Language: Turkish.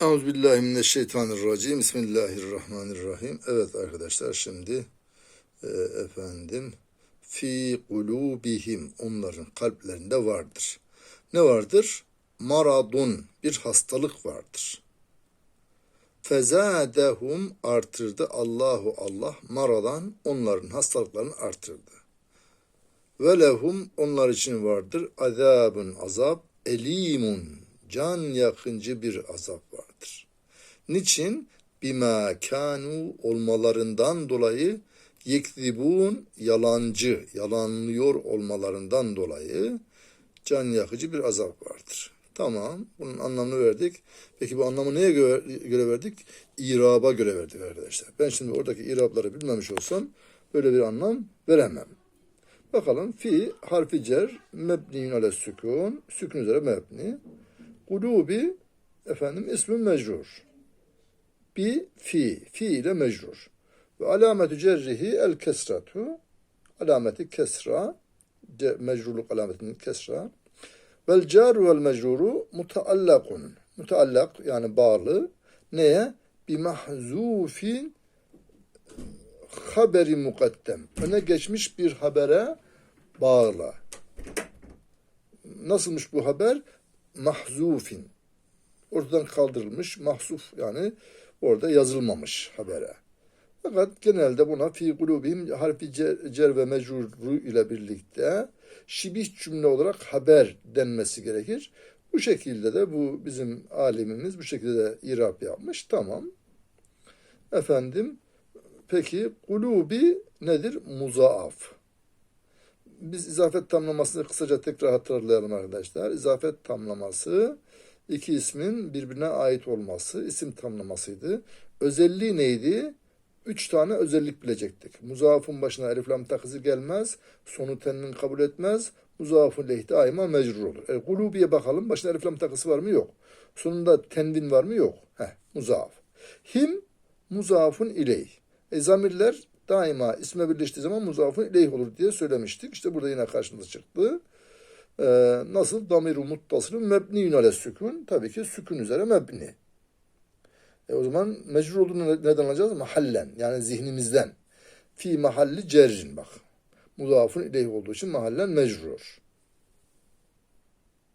Euzubillahimineşşeytanirracim. Bismillahirrahmanirrahim. Evet arkadaşlar şimdi e, efendim fi kulubihim onların kalplerinde vardır. Ne vardır? Maradun bir hastalık vardır. Fezadehum artırdı Allahu Allah maradan onların hastalıklarını artırdı. Ve lehum onlar için vardır azabun azap elimun can yakıncı bir azap. Niçin? Bima kanu olmalarından dolayı yekzibun yalancı, yalanlıyor olmalarından dolayı can yakıcı bir azap vardır. Tamam, bunun anlamını verdik. Peki bu anlamı neye göre, verdik? İraba göre verdik arkadaşlar. Ben şimdi oradaki irabları bilmemiş olsam böyle bir anlam veremem. Bakalım fi harfi cer mebniyün ale sükun sükun üzere mebni. Kulubi efendim ismi mecrur. Bi fi fi ile mecrur. Ve alametü cerrihi el kesratu. Alameti kesra. Mecrurluk alametinin kesra. Vel caru vel mecruru mutaallakun. Mutaallak yani bağlı. Neye? Bi mahzufin haberi mukaddem. Öne geçmiş bir habere bağla. Nasılmış bu haber? Mahzufin. Ortadan kaldırılmış, mahzuf yani orada yazılmamış habere. Fakat genelde buna fi kulubihim harfi cer, cer ve mecruru ile birlikte şibih cümle olarak haber denmesi gerekir. Bu şekilde de bu bizim alimimiz bu şekilde de irap yapmış. Tamam. Efendim peki kulubi nedir? Muzaaf. Biz izafet tamlamasını kısaca tekrar hatırlayalım arkadaşlar. İzafet tamlaması iki ismin birbirine ait olması isim tamlamasıydı. Özelliği neydi? Üç tane özellik bilecektik. Muzafın başına elif lam takısı gelmez. Sonu tenmin kabul etmez. Muzafın lehti daima mecrur olur. E, kulubiye bakalım. Başına elif lam takısı var mı? Yok. Sonunda tenvin var mı? Yok. Heh, muzaf. Him muzafun ileyh. E, zamirler daima isme birleştiği zaman muzafın ileyh olur diye söylemiştik. İşte burada yine karşımıza çıktı. Ee, nasıl? Damir-u muttasılın mebniyün ale sükun. Tabii ki sükun üzere mebni. E o zaman mecrur olduğunu neden alacağız? Mahallen. Yani zihnimizden. Fi mahalli cerrin bak. Mudafun ileyh olduğu için mahallen mecrur.